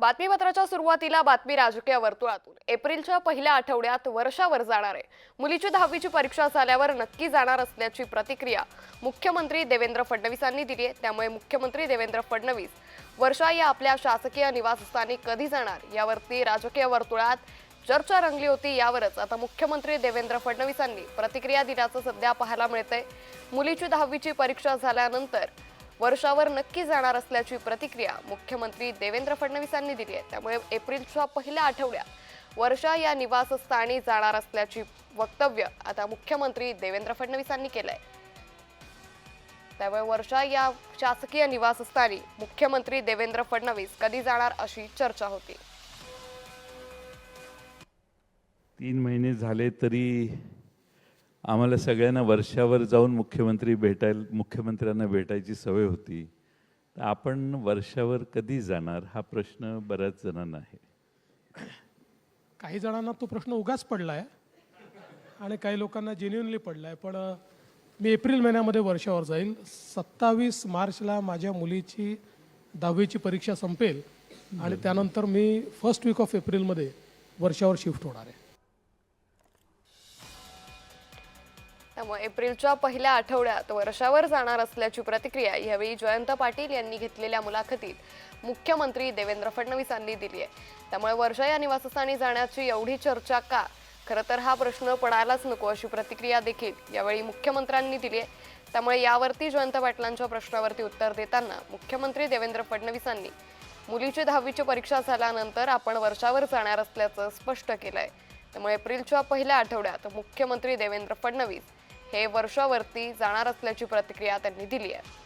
बातमीपत्राच्या सुरुवातीला बातमी राजकीय वर्तुळातून. एप्रिलच्या पहिल्या आठवड्यात वर्षावर जाणार आहे. मुलीची दहावीची परीक्षा झाल्यावर नक्की जाणार असल्याची प्रतिक्रिया मुख्यमंत्री देवेंद्र फडणवीसांनी दिली आहे. त्यामुळे मुख्यमंत्री देवेंद्र फडणवीस वर्षा या आपल्या शासकीय निवासस्थानी कधी जाणार यावरती राजकीय वर्तुळात चर्चा रंगली होती यावरच. आता मुख्यमंत्री देवेंद्र फडणवीसांनी प्रतिक्रिया दिल्याचं सध्या पाहायला मिळतंय. मुलीची दहावीची परीक्षा झाल्यानंतर वर्षावर नक्की जाणार असल्याची प्रतिक्रिया मुख्यमंत्री देवेंद्र फडणवीसांनी दिली आहे. त्यामुळे एप्रिलच्या पहिल्या आठवड्यात वर्षा या निवासस्थानी जाणार असल्याची वक्तव्य आता मुख्यमंत्री देवेंद्र फडणवीसांनी केलंय. त्यामुळे वर्षा या शासकीय निवासस्थानी मुख्यमंत्री देवेंद्र फडणवीस कधी जाणार अशी चर्चा होती. तीन महिने झाले तरी आम्हाला सगळ्यांना वर्षावर जाऊन मुख्यमंत्री भेटायला मुख्यमंत्र्यांना भेटायची सवय होती. तर आपण वर्षावर कधी जाणार हा प्रश्न बऱ्याच जणांना आहे. काही जणांना तो प्रश्न उगाच पडला आहे आणि काही लोकांना जेन्युनली पडला आहे पण मी एप्रिल महिन्यामध्ये वर्षावर जाईल सत्तावीस मार्चला माझ्या मुलीची दहावीची परीक्षा संपेल आणि त्यानंतर मी फर्स्ट वीक ऑफ एप्रिलमध्ये वर्षावर शिफ्ट होणार आहे. त्यामुळे एप्रिलच्या पहिल्या आठवड्यात वर्षावर जाणार असल्याची प्रतिक्रिया यावेळी जयंत पाटील यांनी घेतलेल्या मुलाखतीत मुख्यमंत्री देवेंद्र फडणवीसांनी दिली आहे. त्यामुळे वर्षा या निवासस्थानी जाण्याची एवढी चर्चा का? खरं तर हा प्रश्न पडायलाच नको अशी प्रतिक्रिया देखील यावेळी मुख्यमंत्र्यांनी दिली आहे. त्यामुळे यावरती जयंत पाटलांच्या प्रश्नावरती उत्तर देताना मुख्यमंत्री देवेंद्र फडणवीसांनी मुलीची दहावीची परीक्षा झाल्यानंतर आपण वर्षावर जाणार असल्याचं स्पष्ट केलंय. त्यामुळे एप्रिलच्या पहिल्या आठवड्यात मुख्यमंत्री देवेंद्र फडणवीस हे वर्षावरती जाणार असल्याची प्रतिक्रिया त्यांनी दिली आहे.